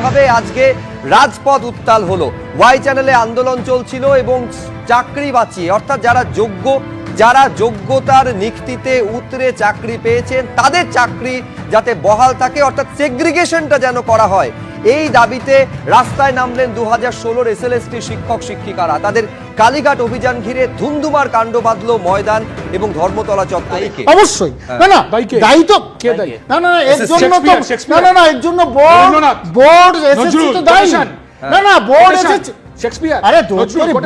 যেভাবে আজকে রাজপথ উত্তাল হলো। ওয়াই চ্যানেলে আন্দোলন চলছিল এবং চাকরি বাঁচিয়ে, অর্থাৎ যারা যোগ্য, যারা যোগ্যতার নিক্তিতে উতরে চাকরি পেয়েছেন, তাদের চাকরি যাতে বহাল থাকে, অর্থাৎ সেগ্রিগেশনটা যেন করা হয়। এই দাবিতে রাস্তায় নামলেন দু হাজার ষোলোর এসএলএসটি শিক্ষক শিক্ষিকারা। তাদের কালীঘাট অভিযান ঘিরে ধুন্ধুমার কাণ্ড বাঁধলো ময়দান এবং ধর্মতলা চত্বরে। অবশ্যই। না না দায়ী কে? দায়ী তো কে দায়ী? না না না, এর জন্য তো Shakespeare, Shakespeare. না না না এর জন্য বোর্ড বোর্ড এসএসসি তো দায়ী। না না বোর্ড এসেছে শেক্সপিয়ার। আরে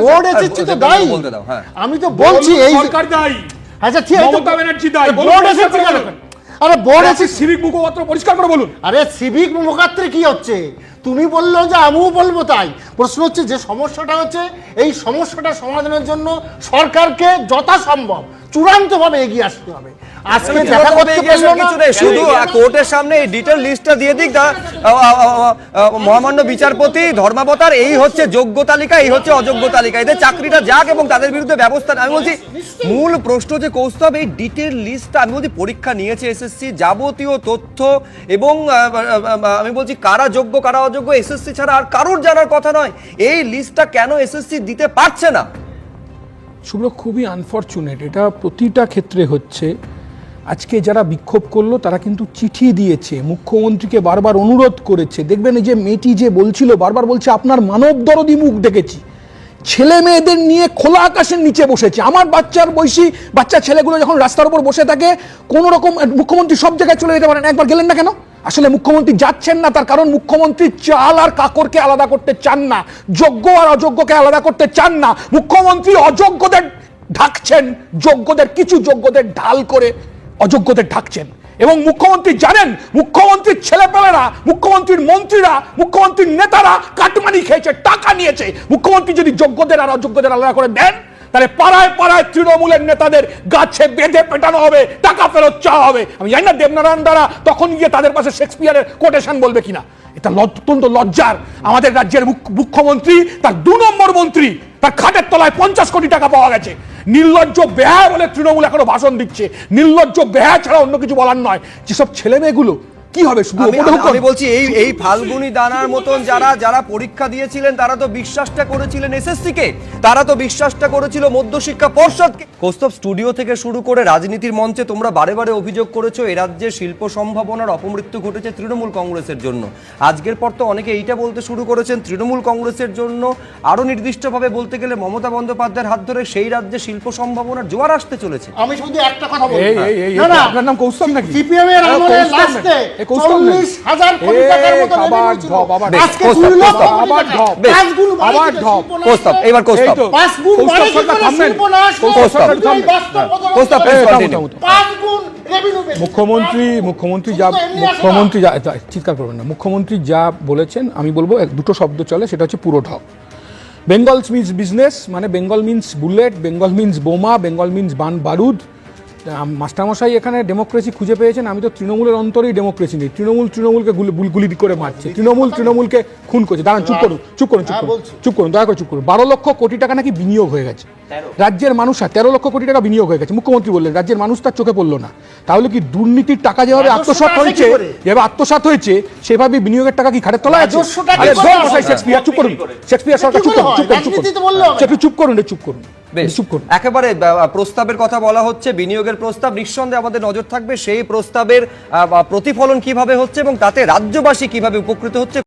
বোর্ড এসেছে তো দায়ী। দাও, হ্যাঁ। আমি তো বলছি এই সরকার দায়ী। আচ্ছা ঠিক আছে মমতা ব্যানার্জি দায়ী। বোর্ড পরিষ্কার কেন? আরে বোর্ড আছে সিভিক মুখপাত্র পরিষ্কার করে বলুন। আরে সিভিক মুখাত্রে কি হচ্ছে? তুমি বলল যে আমিও বলব তাই। প্রশ্ন হচ্ছে যে সমস্যাটা হচ্ছে এই সমস্যাটা সমাধানের জন্য সরকারকে যথাসম্ভব চূড়ান্তভাবে এগিয়ে আসতে হবে। আজকে দেখা দেখা করতে পারল না। শুধু কোর্টের সামনে এই ডিটেল লিস্টটা দিয়ে দিক মহামান্য বিচারপতি ধর্মাবতার এই হচ্ছে যোগ্য তালিকা এই হচ্ছে অযোগ্য তালিকা। এদের চাকরিটা যাক এবং তাদের বিরুদ্ধে ব্যবস্থা। আমি বলছি মূল প্রশ্ন যে কৌস্তব এই ডিটেল লিস্টটা আমি বলছি পরীক্ষা নিয়েছে এসএসসি যাবতীয় তথ্য এবং আমি বলছি কারা যোগ্য কারা অযোগ্য এসএসসি ছাড়া আর কারোর জানার কথা নয়। এই লিস্টটা কেন এসএসসি দিতে পারছে না? শুভ্র, খুবই আনফর্চুনেট এটা প্রতিটা ক্ষেত্রে হচ্ছে। আজকে যারা বিক্ষোভ করল, তারা কিন্তু চিঠি দিয়েছে। মুখ্যমন্ত্রীকে বারবার অনুরোধ করেছে। দেখবেন এই যে মেয়েটি যে বলছিল, বারবার বলছে, আপনার মানব দরদি মুখ দেখেছি। ছেলে মেয়েদের নিয়ে খোলা আকাশের নিচে বসেছে। আমার বাচ্চার বয়সী বাচ্চা ছেলেগুলো যখন রাস্তার উপর বসে থাকে কোনো রকম মুখ্যমন্ত্রী সব জায়গায় চলে যেতে পারেন। একবার গেলেন না কেন? আসলে মুখ্যমন্ত্রী যাচ্ছেন না, তার কারণ মুখ্যমন্ত্রী চাল আর কাকরকে আলাদা করতে চান না, যোগ্য আর অযোগ্যকে আলাদা করতে চান না। মুখ্যমন্ত্রী অযোগ্যদের ঢাকছেন, যোগ্যদের, কিছু যোগ্যদের ঢাল করে অযোগ্যদের ঢাকছেন। এবং মুখ্যমন্ত্রী জানেন, মুখ্যমন্ত্রীর ছেলেপেলেরা, মুখ্যমন্ত্রীর মন্ত্রীরা, মুখ্যমন্ত্রীর নেতারা কাটমানি খেয়েছে, টাকা নিয়েছে। মুখ্যমন্ত্রী যদি যোগ্যদের আর অযোগ্যদের আলাদা করে দেন তাহলে পাড়ায় পাড়ায় তৃণমূলের নেতাদের গাছে বেঁধে পেটানো হবে, টাকা ফেরত চাওয়া হবে। আমি জানি না দেবনারায়ণ দ্বারা তখন গিয়ে তাদের পাশে শেক্সপিয়ারের কোটেশন বলবে কিনা। এটা অত্যন্ত লজ্জার। আমাদের রাজ্যের মুখ্যমন্ত্রী, তার দু নম্বর মন্ত্রী, তার খাটের তলায় পঞ্চাশ কোটি টাকা পাওয়া গেছে। নির্লজ্জ বেহায় বলে তৃণমূল এখনও ভাষণ দিচ্ছে। নির্লজ্জ বেহায় ছাড়া অন্য কিছু বলার নয়। যেসব ছেলে মেয়েগুলো কি হবে? শুধু আমি বলছি এই এই ফাল্গুনি দানার মতন যারা যারা পরীক্ষা দিয়েছিলেন তারা তো বিশ্বাসটা করেছিলেন এসএসসি কে তারা তো বিশ্বাসটা করেছিল মধ্যশিক্ষা পর্ষদকে। কৌস্তব স্টুডিও থেকে শুরু করে রাজনীতির মঞ্চে তোমরা বারে বারে অভিযোগ করেছ এ রাজ্যে শিল্প সম্ভাবনার অপমৃত্যু ঘটেছে তৃণমূল কংগ্রেসের জন্য। আজকের পর তো অনেকে এইটা বলতে শুরু করেছেন তৃণমূল কংগ্রেসের জন্য আরও নির্দিষ্টভাবে বলতে গেলে মমতা বন্দ্যোপাধ্যায়ের হাত ধরে সেই রাজ্যে শিল্প সম্ভাবনার জোয়ার আসতে চলেছে। আমি শুধু একটা কথা না আপনার নাম কৌস্তব নাকি? সিপিএম এর আমলে লাস্টে? চল্লিশ হাজার কোটি টাকার মতো আজকে দুই লক্ষ কোটি টাকা। পাঁচ গুণ আবার ঢপ। এবার কৌস্তব। পাঁচ গুণ শিল্প কৌস্তব কৌস্তব। পাঁচ গুণ মুখ্যমন্ত্রী মুখ্যমন্ত্রী যা। মুখ্যমন্ত্রী যা চিৎকার করবেন না। মুখ্যমন্ত্রী যা বলেছেন আমি বলব এক দুটো শব্দ চলে সেটা হচ্ছে পুরো ঢপ। বেঙ্গল মিন্স বিজনেস মানে Bengal means bullet Bengal means বোমা বেঙ্গল মিন্স বান বারুদ মাস্টারমশাই এখানে ডেমোক্রেসি খুঁজে পেয়েছেন আমি তো তৃণমূলের অন্তরেই ডেমোক্রেসি নেই। তৃণমূল তৃণমূলকে গুলি- করে মারছে। তৃণমূল তৃণমূলকে খুন করছে। দাঁড়ান চুপ করুন চুপ করুন চুপ হ্যাঁ, করুন চুপ করুন দয়া করে চুপ করুন। বারো লক্ষ কোটি টাকা নাকি বিনিয়োগ হয়ে গেছে। রাজ্যের মানুষ আর তেরো লক্ষ কোটি টাকা বিনিয়োগ হয়ে গেছে। মুখ্যমন্ত্রী বললেন রাজ্যের মানুষ তার চোখে পড়ল না। তাহলে কি দুর্নীতির টাকা যেভাবে আত্মসাৎ হয়েছে যেভাবে আত্মসাৎ হয়েছে সেভাবে বিনিয়োগের টাকা কি খাটের তলায় আছে? শেক্সপিয়ার চুপ করুন। শেক্সপিয়ার সরকার চুপ করে করুন? চুপ করুন চুপ করুন চুপ করুন চুপ করুন। একেবারে প্রস্তাবের কথা বলা হচ্ছে বিনিয়োগের প্রস্তাব নিঃসন্দেহে আমাদের নজর থাকবে সেই প্রস্তাবের প্রতিফলন কীভাবে হচ্ছে এবং তাতে রাজ্যবাসী কীভাবে উপকৃত হচ্ছে